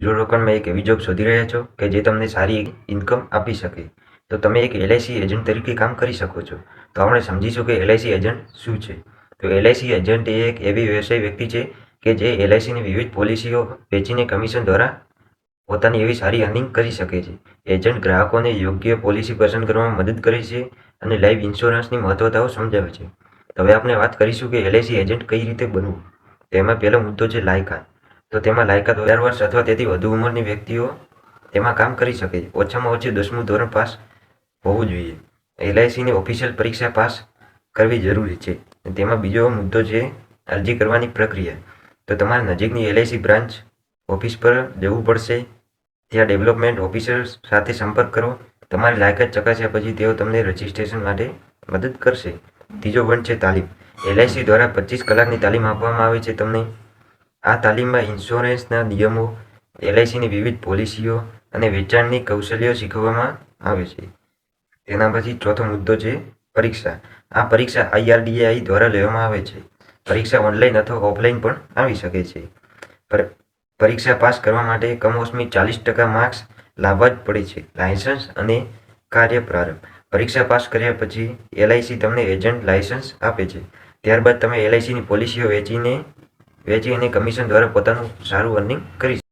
રોકાણમાં એક એવી જોબ શોધી રહ્યા છો કે જે તમને સારી ઇન્કમ આપી શકે, તો તમે એક એલઆઈસી એજન્ટ તરીકે કામ કરી શકો છો. તો આપણે સમજીશું કે એલઆઈસી એજન્ટ શું છે. તો એલઆઈસી એજન્ટ એ એક એવી વ્યવસાય વ્યક્તિ છે કે જે એલઆઈસીની વિવિધ પોલિસીઓ વેચીને કમિશન દ્વારા પોતાની એવી સારી અર્નિંગ કરી શકે છે. એજન્ટ ગ્રાહકોને યોગ્ય પોલિસી પસંદ કરવામાં મદદ કરે છે અને લાઈફ ઇન્સ્યોરન્સની મહત્વતાઓ સમજાવે છે. હવે આપણે વાત કરીશું કે એલઆઈસી એજન્ટ કઈ રીતે બનવું. તેમાં પહેલો મુદ્દો છે લાયકાત. તો તેમાં લાયકાત અગિયાર વર્ષ અથવા તેથી વધુ ઉંમરની વ્યક્તિઓ તેમાં કામ કરી શકે ઓછામાં ઓછી દસમું ધોરણ પાસ હોવું જોઈએ. એલઆઈસીની ઓફિશિયલ પરીક્ષા પાસ કરવી જરૂરી છે. તેમાં બીજો મુદ્દો છે અરજી કરવાની પ્રક્રિયા. તો તમારા નજીકની એલઆઈસી બ્રાન્ચ ઓફિસ પર જવું પડશે. ત્યાં ડેવલપમેન્ટ ઓફિસર સાથે સંપર્ક કરો. તમારી લાયકાત ચકાસ્યા પછી તેઓ તમને રજિસ્ટ્રેશન માટે મદદ કરશે. ત્રીજો વન છે તાલીમ. એલઆઈસી દ્વારા પચીસ કલાકની તાલીમ આપવામાં આવે છે તમને. આ તાલીમમાં ઇન્સ્યોરન્સના નિયમો એલઆઈસીની વિવિધ પોલિસીઓ અને વેચાણની કૌશલ્યો શીખવવામાં આવે છે. તેના પછી ચોથો મુદ્દો છે પરીક્ષા. આ પરીક્ષા આઈઆરડીએઆઈ દ્વારા લેવામાં આવે છે. પરીક્ષા ઓનલાઈન અથવા ઓફલાઈન પણ આવી શકે છે. પર, પરીક્ષા પાસ કરવા માટે કમોસમી ચાલીસ ટકા માર્ક્સ લાવવા જ પડે છે. લાયસન્સ અને કાર્ય પ્રારંભ. પરીક્ષા પાસ કર્યા પછી એલઆઈસી તમને એજન્ટ લાયસન્સ આપે છે. ત્યારબાદ તમે એલઆઈસીની પોલિસીઓ વેચીને વેચી અને કમિશન દ્વારા પોતાનું સારું અર્નિંગ કરી